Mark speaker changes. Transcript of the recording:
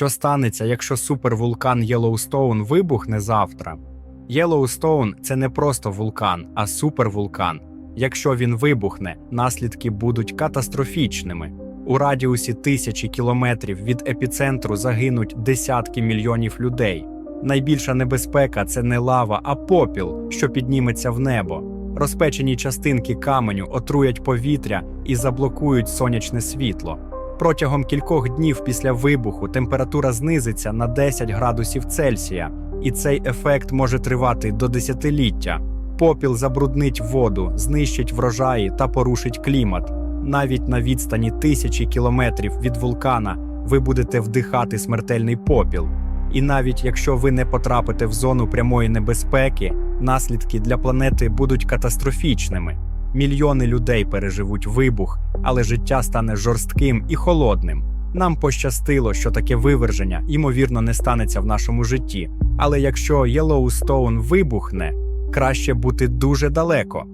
Speaker 1: Що станеться, якщо супервулкан Єлоустоун вибухне завтра? Єлоустоун це не просто вулкан, а супервулкан. Якщо він вибухне, наслідки будуть катастрофічними. У радіусі тисячі кілометрів від епіцентру загинуть десятки мільйонів людей. Найбільша небезпека це не лава, а попіл, що підніметься в небо. Розпечені частинки каменю отруять повітря і заблокують сонячне світло. Протягом кількох днів після вибуху температура знизиться на 10 градусів Цельсія, і цей ефект може тривати до десятиліття. Попіл забруднить воду, знищить врожаї та порушить клімат. Навіть на відстані тисячі кілометрів від вулкана ви будете вдихати смертельний попіл. І навіть якщо ви не потрапите в зону прямої небезпеки, наслідки для планети будуть катастрофічними. Мільйони людей переживуть вибух, але життя стане жорстким і холодним. Нам пощастило, що таке виверження, ймовірно, не станеться в нашому житті. Але якщо Єлоустоун вибухне, краще бути дуже далеко.